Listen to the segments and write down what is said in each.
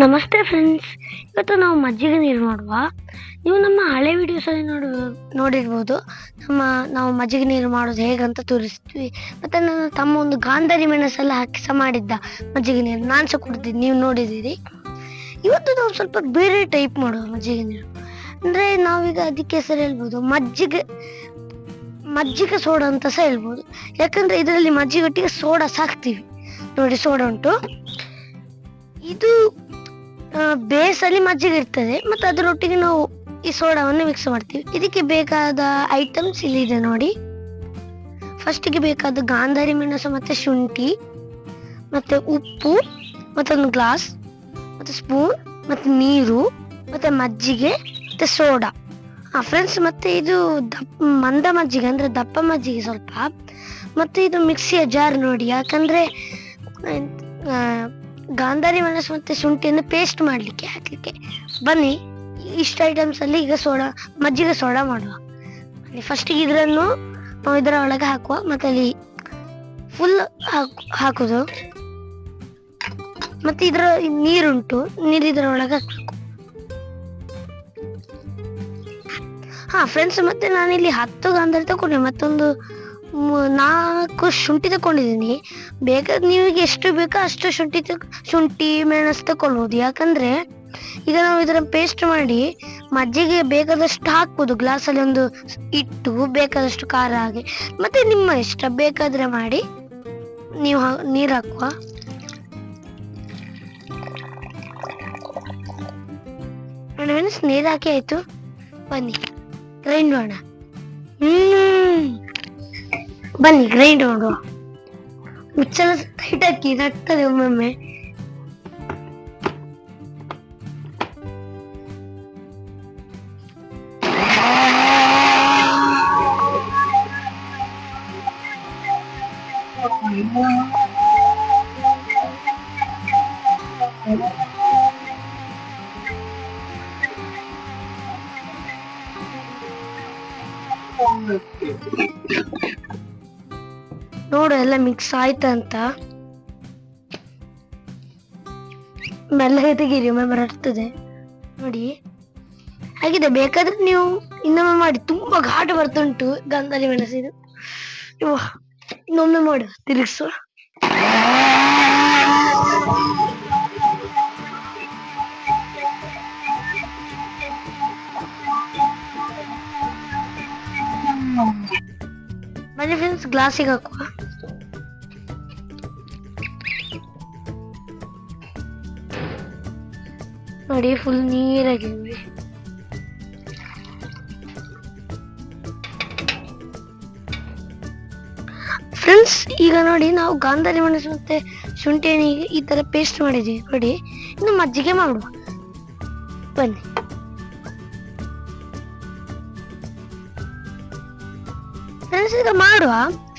ನಮಸ್ತೆ ಫ್ರೆಂಡ್ಸ್ ಇವತ್ತು ನಾವು ಮಜ್ಜಿಗೆ ನೀರು ನೋಡುವ. ನೀವು ನಮ್ಮ ಹಳೆ ವಿಡಿಯೋಸಲ್ಲಿ ನೋಡ, ನೋಡಿರ್ಬೋದು. ನಮ್ಮ ನಾವು ಮಜ್ಜಿಗೆ ನೀರು ಮಾಡೋದು ಹೇಗಂತ ತೋರಿಸ್ತೀವಿ. ಮತ್ತು ನನ್ನ ತಮ್ಮ ಒಂದು ಗಾಂಧಾರಿ ಮೆಣಸೆಲ್ಲ ಹಾಕಿ ಸಹ ಮಾಡಿದ್ದ ಮಜ್ಜಿಗೆ ನೀರು. ನಾನು ಸಹ ಕುಡ್ದಿದ್ದು ನೀವು ನೋಡಿದ್ದೀರಿ. ಇವತ್ತು ನಾವು ಸ್ವಲ್ಪ ಬೇರೆ ಟೈಪ್ ಮಾಡುವ ಮಜ್ಜಿಗೆ ನೀರು. ಅಂದರೆ ನಾವೀಗ ಅದಕ್ಕೆ ಹೆಸರು ಹೇಳ್ಬೋದು, ಮಜ್ಜಿಗೆ ಮಜ್ಜಿಗೆ ಸೋಡಾ ಅಂತ ಸಹ ಹೇಳ್ಬೋದು. ಯಾಕಂದರೆ ಇದರಲ್ಲಿ ಮಜ್ಜಿಗೆ ಒಟ್ಟಿಗೆ ಸೋಡಾ ಸಾಕ್ತೀವಿ. ನೋಡಿ, ಸೋಡಾ ಉಂಟು. ಇದು ಬೇಸಲ್ಲಿ ಮಜ್ಜಿಗೆ ಇರ್ತದೆ, ಮತ್ತು ಅದರೊಟ್ಟಿಗೆ ನಾವು ಈ ಸೋಡಾವನ್ನು ಮಿಕ್ಸ್ ಮಾಡ್ತೀವಿ. ಇದಕ್ಕೆ ಬೇಕಾದ ಐಟಮ್ಸ್ ಇಲ್ಲಿದೆ ನೋಡಿ. ಫಸ್ಟಿಗೆ ಬೇಕಾದ ಗಾಂಧಾರಿ ಮೆಣಸು ಮತ್ತು ಶುಂಠಿ, ಮತ್ತು ಉಪ್ಪು, ಮತ್ತೊಂದು ಗ್ಲಾಸ್ ಮತ್ತು ಸ್ಪೂನ್ ಮತ್ತು ನೀರು, ಮತ್ತು ಮಜ್ಜಿಗೆ, ಮತ್ತು ಸೋಡಾ. ಹಾ ಫ್ರೆಂಡ್ಸ್ ಮತ್ತು ಇದು ದಪ್ಪ, ಮಂದ ಮಜ್ಜಿಗೆ, ಅಂದರೆ ದಪ್ಪ ಮಜ್ಜಿಗೆ ಸ್ವಲ್ಪ. ಮತ್ತು ಇದು ಮಿಕ್ಸಿಯ ಜಾರ್ ನೋಡಿ, ಯಾಕಂದರೆ ಗಾಂಧಾರಿ ಮೆಣಸು ಮತ್ತೆ ಶುಂಠಿಯನ್ನು ಪೇಸ್ಟ್ ಮಾಡಲಿಕ್ಕೆ, ಹಾಕಲಿಕ್ಕೆ. ಬನ್ನಿ, ಇಷ್ಟು ಐಟಮ್ಸ್ ಅಲ್ಲಿ ಈಗ ಸೋಡಾ, ಮಜ್ಜಿಗೆ ಸೋಡಾ ಮಾಡುವ. ಫಸ್ಟ್ ಇದ್ರನ್ನು ನಾವು ಇದರ ಒಳಗೆ ಹಾಕುವ, ಮತ್ತೆ ಅಲ್ಲಿ ಫುಲ್ ಹಾಕುದು. ಮತ್ತೆ ಇದರ ನೀರುಂಟು, ನೀರು ಇದರ ಒಳಗೆ ಹಾಕಬೇಕು. ಹಾ ಫ್ರೆಂಡ್ಸ್ ಮತ್ತೆ ನಾನಿಲ್ಲಿ ಹತ್ತು ಗಾಂಧಾರಿ ತಗೊಂಡೆ, ಮತ್ತೊಂದು ನಾಲ್ಕು ಶುಂಠಿ ತಗೊಂಡಿದ್ದೀನಿ ಬೇಕಾದ್ರೆ ನಿಮಗೆ ಎಷ್ಟು ಬೇಕೋ ಅಷ್ಟು ಶುಂಠಿ ತಕ್ ಶುಂಠಿ, ಮೆಣಸು ತಗೊಳ್ಬೋದು ಯಾಕಂದರೆ ಈಗ ನಾವು ಇದರ ಪೇಸ್ಟ್ ಮಾಡಿ ಮಜ್ಜಿಗೆ ಬೇಕಾದಷ್ಟು ಹಾಕ್ಬೋದು. ಗ್ಲಾಸಲ್ಲಿ ಒಂದು ಇಟ್ಟು ಬೇಕಾದಷ್ಟು ಖಾರ ಹಾಗೆ. ಮತ್ತೆ ನಿಮ್ಮ ಇಷ್ಟ ಬೇಕಾದರೆ ಮಾಡಿ. ನೀವು ನೀರು ಹಾಕುವ. ಮೆಣಸು ನೀರು ಹಾಕಿ ಆಯಿತು. ಬನ್ನಿ ಗ್ರೈಂಡ್ ಮಾಡೋಣ. ಹ್ಮ್. ಬನ್ನಿ ಗ್ರೈಂಡ್ ಮಾಡುವ. ಮುಚ್ಚಲ ಟೈಟ್ ಹಾಕಿ ನಟ್ಟದೆ ಒಮ್ಮೊಮ್ಮೆ. ನೋಡು ಎಲ್ಲ ಮಿಕ್ಸ್ ಆಯ್ತಂತ ಮೆಲ್ಲಗೆ ತೆಗೀರಿ ಒಮ್ಮೆ ಬರ್ತದೆ ನೋಡಿ. ಹಾಗಿದೆ ಬೇಕಾದ್ರೆ ನೀವು ಇನ್ನೊಮ್ಮೆ ಮಾಡಿ. ತುಂಬಾ ಘಾಟ ಬರ್ತುಂಟು ಗಂಧಲಿ ಮೆಣಸಿದು. ಇನ್ನೊಮ್ಮೆ ಮಾಡು, ತಿರುಗಿಸು. ಮನೆ ಫ್ರೆಂಡ್ಸ್ ಗ್ಲಾಸಿಗೆ ಹಾಕುವ? ನೋಡಿ ಫುಲ್ ನೀರಾಗಿದೆ ಫ್ರೆಂಡ್ಸ್ ಈಗ ನೋಡಿ, ನಾವು ಗಾಂಧಾರಿ ಮೆಣಸು ಮತ್ತೆ ಶುಂಠಿ ಈ ತರ ಪೇಸ್ಟ್ ಮಾಡಿದ್ವಿ. ನೋಡಿ, ಇನ್ನು ಮಜ್ಜಿಗೆ ಮಾಡುವ. ಬನ್ನಿ. ಫ್ರೆಂಡ್ಸ್ ಈಗ ಮಾಡುವ.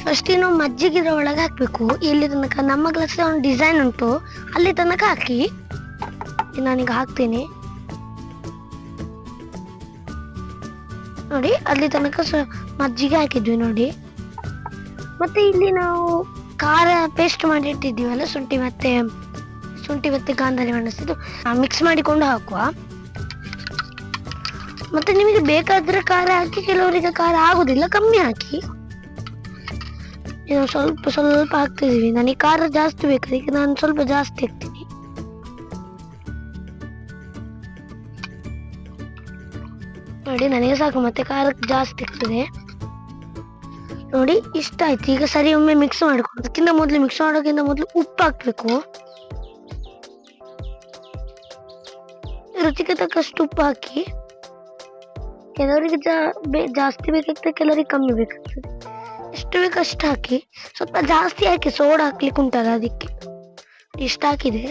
ಫಸ್ಟ್ ನಾವು ಮಜ್ಜಿಗೆ ಇದ್ರ ಒಳಗೆ ಹಾಕ್ಬೇಕು. ಇಲ್ಲಿ ತನಕ ನಮ್ಮ ಗ್ಲಾಸ್ ಒಂದು ಡಿಸೈನ್ ಉಂಟು. ಅಲ್ಲಿ ತನಕ ಹಾಕಿ. ನಾನೀಗ ಹಾಕ್ತೀನಿ. ನೋಡಿ, ಅಲ್ಲಿ ತನಕ ಮಜ್ಜಿಗೆ ಹಾಕಿದ್ವಿ ನೋಡಿ. ಮತ್ತೆ ಇಲ್ಲಿ ನಾವು ಖಾರ ಪೇಸ್ಟ್ ಮಾಡಿ ಇಟ್ಟಿದ್ದೀವಲ್ಲ, ಶುಂಠಿ ಮತ್ತೆ ಶುಂಠಿ ಮತ್ತೆ ಗಾಂಧಾರಿ ಮೆಣಸಿದ್ದು ಮಿಕ್ಸ್ ಮಾಡಿಕೊಂಡು ಹಾಕುವ. ಮತ್ತೆ ನಿಮಗೆ ಬೇಕಾದ್ರೆ ಖಾರ ಹಾಕಿ, ಕೆಲವರಿಗೆ ಖಾರ ಆಗುದಿಲ್ಲ, ಕಮ್ಮಿ ಹಾಕಿ. ಸ್ವಲ್ಪ ಸ್ವಲ್ಪ ಹಾಕ್ತಿದೀವಿ ನನಗೆ ಖಾರ ಜಾಸ್ತಿ ಬೇಕು, ಅದಕ್ಕೆ ನಾನು ಸ್ವಲ್ಪ ಜಾಸ್ತಿ ಹಾಕ್ತೀನಿ. ನೋಡಿ, ನನಗೆ ಸಾಕು, ಮತ್ತೆ ಖಾರ ಜಾಸ್ತಿ ಇರ್ತದೆ ನೋಡಿ, ಇಷ್ಟ ಆಯ್ತು. ಈಗ ಸರಿ ಒಮ್ಮೆ ಮಿಕ್ಸ್ ಮಾಡ್ಕೊಂಡು ಅದಕ್ಕಿಂತ ಮೊದಲು ಮಿಕ್ಸ್ ಮಾಡೋಕ್ಕಿಂತ ಮೊದಲು ಉಪ್ಪು ಹಾಕ್ಬೇಕು. ರುಚಿಗೆ ತಕ್ಕಷ್ಟು ಉಪ್ಪು ಹಾಕಿ, ಕೆಲವರಿಗೆ ಜಾ- ಜಾಸ್ತಿ ಬೇಕಾಗ್ತದೆ, ಕೆಲವರಿಗೆ ಕಮ್ಮಿ ಬೇಕಾಗ್ತದೆ. ಎಷ್ಟು ಬೇಕು ಅಷ್ಟು ಹಾಕಿ, ಸ್ವಲ್ಪ ಜಾಸ್ತಿ ಹಾಕಿ, ಸೋಡಾ ಹಾಕ್ಲಿಕ್ಕೆ ಉಂಟಲ್ಲ ಅದಕ್ಕೆ. ಇಷ್ಟು ಹಾಕಿದೆ.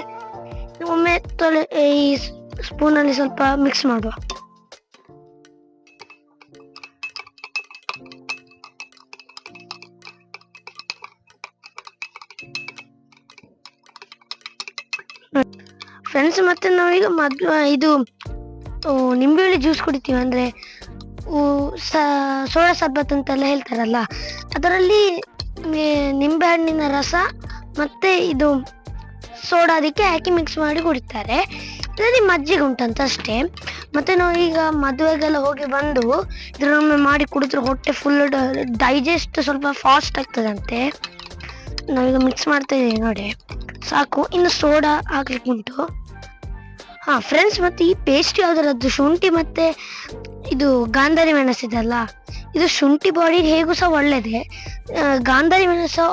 ಒಮ್ಮೆ ತೊಳೆ ಈ ಸ್ಪೂನಲ್ಲಿ ಸ್ವಲ್ಪ ಮಿಕ್ಸ್ ಮಾಡುವ. ಫ್ರೆಂಡ್ಸ್ ಮತ್ತೆ ನಾವೀಗ ಮದ್ ಇದು ನಿಂಬೆಹಳ್ಳಿ ಜ್ಯೂಸ್ ಕುಡಿತೀವಿ ಅಂದ್ರೆ ಸೋಡಾ ಸಬ್ಬತ್ ಅಂತೆಲ್ಲ ಹೇಳ್ತಾರಲ್ಲ, ಅದರಲ್ಲಿ ನಿಂಬೆ ಹಣ್ಣಿನ ರಸ ಮತ್ತೆ ಇದು ಸೋಡಾ ಅದಕ್ಕೆ ಹಾಕಿ ಮಿಕ್ಸ್ ಮಾಡಿ ಕುಡಿತಾರೆ. ಇದರಲ್ಲಿ ಮಜ್ಜಿಗೆ ಉಂಟಂತ ಅಷ್ಟೇ. ಮತ್ತೆ ನಾವು ಈಗ ಮದುವೆಗೆಲ್ಲ ಹೋಗಿ ಬಂದು ಇದ್ರೊಮ್ಮೆ ಮಾಡಿ ಕುಡಿದ್ರೆ ಹೊಟ್ಟೆ ಫುಲ್ ಡೈಜೆಸ್ಟ್ ಸ್ವಲ್ಪ ಫಾಸ್ಟ್ ಆಗ್ತದಂತೆ. ನಾವೀಗ ಮಿಕ್ಸ್ ಮಾಡ್ತಾ ಇದ್ದೀವಿ ನೋಡಿ. ಸಾಕು, ಇನ್ನು ಸೋಡಾ ಹಾಕ್ಲಿಕ್ಕೆ ಉಂಟು. ಹಾ ಫ್ರೆಂಡ್ಸ್ ಮತ್ತೆ ಈ ಪೇಸ್ಟ್ ಯಾವ್ದರದ್ದು? ಶುಂಠಿ ಮತ್ತೆ ಇದು ಗಾಂಧಾರಿ ಮೆಣಸಿದಲ್ಲ ಇದು ಶುಂಠಿ ಬಾಡಿ ಹೇಗೂ ಸಹ ಒಳ್ಳೇದೇ. ಗಾಂಧಾರಿ ಮೆಣಸು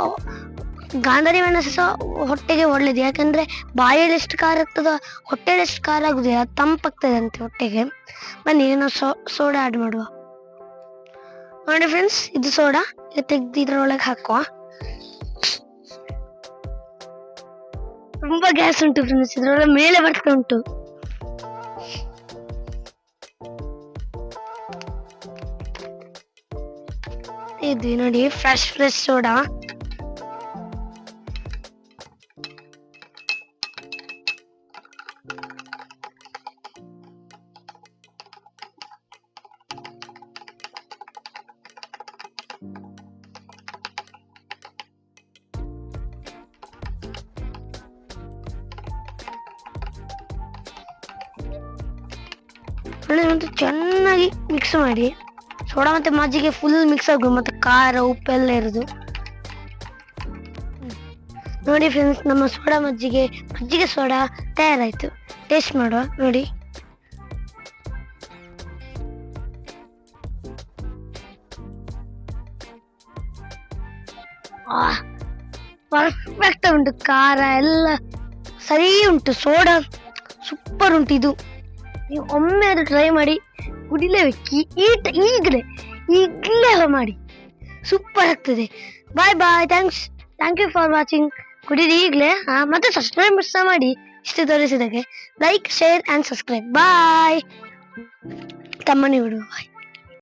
ಗಾಂಧಾರಿ ಮೆಣಸು ಸಹ ಹೊಟ್ಟೆಗೆ ಒಳ್ಳೇದು. ಯಾಕಂದ್ರೆ ಬಾಯಲ್ಲಿ ಎಷ್ಟು ಖಾರ ಆಗ್ತದೋ ಹೊಟ್ಟೆಯಲ್ಲಿ ಎಷ್ಟು ಖಾರ ಆಗುದಿಲ್ಲ. ಅದು ತಂಪಾಗ್ತದೆ ಅಂತೆ ಹೊಟ್ಟೆಗೆ. ಬನ್ನಿ ಏನೋ ಸೋಡಾ ಆಡ್ ಮಾಡುವ. ನೋಡಿ ಫ್ರೆಂಡ್ಸ್ ಇದು ಸೋಡಾ. ಇದು ತೆಗ್ದು ಇದ್ರೊಳಗೆ ಹಾಕುವ. ತುಂಬಾ ಗ್ಯಾಸ್ ಉಂಟು ಫ್ರೆಂಡ್ಸ್ ಇದ್ರೊಳಗೆ ಮೇಲೆ ಬರ್ತಾ ಉಂಟು. ಇದು ನೋಡಿ ಫ್ರೆಶ್ ಫ್ರೆಶ್ ಸೋಡಾ ಒಳ್ಳೆ ಒಂದು ಚೆನ್ನಾಗಿ ಮಿಕ್ಸ್ ಮಾಡಿ ಸೋಡಾ ಮತ್ತೆ ಮಜ್ಜಿಗೆ ಫುಲ್ ಮಿಕ್ಸ್ ಆಗಬೇಕು ಮತ್ತೆ ಖಾರ ಉಪ್ಪೆಲ್ಲ ಇರೋದು. ನೋಡಿ ಫ್ರೆಂಡ್ಸ್ ನಮ್ಮ ಸೋಡಾ ಮಜ್ಜಿಗೆ ಮಜ್ಜಿಗೆ ಸೋಡಾ ತಯಾರಾಯ್ತು. ಟೇಸ್ಟ್ ಮಾಡುವ, ನೋಡಿ. ಪರ್ಫೆಕ್ಟ್ ಉಂಟು, ಖಾರ ಎಲ್ಲ. ಸರಿ ಉಂಟು, ಸೋಡಾ ಸೂಪರ್ ಉಂಟು ಇದು. ನೀವು ಒಮ್ಮೆ ಅದು ಟ್ರೈ ಮಾಡಿ. ಕುಡಿಲೇಬೇಕು ಈ- ಈ ಈಗಲೇ ಈಗಲೇ ಮಾಡಿ. ಸೂಪರ್ ಆಗ್ತದೆ. Bye bye thanks thank you for watching ಕುಡೀರಿ ಈಗಲೇ. ಮತ್ತೆ ಸಬ್ಸ್ಕ್ರೈಬ್ ಸಹ ಮಾಡಿ. ಇಷ್ಟು ತೋರಿಸಿದಾಗೆ like share and subscribe bye ತಮ್ಮನೇ ಬಿಡು ಬಾಯ್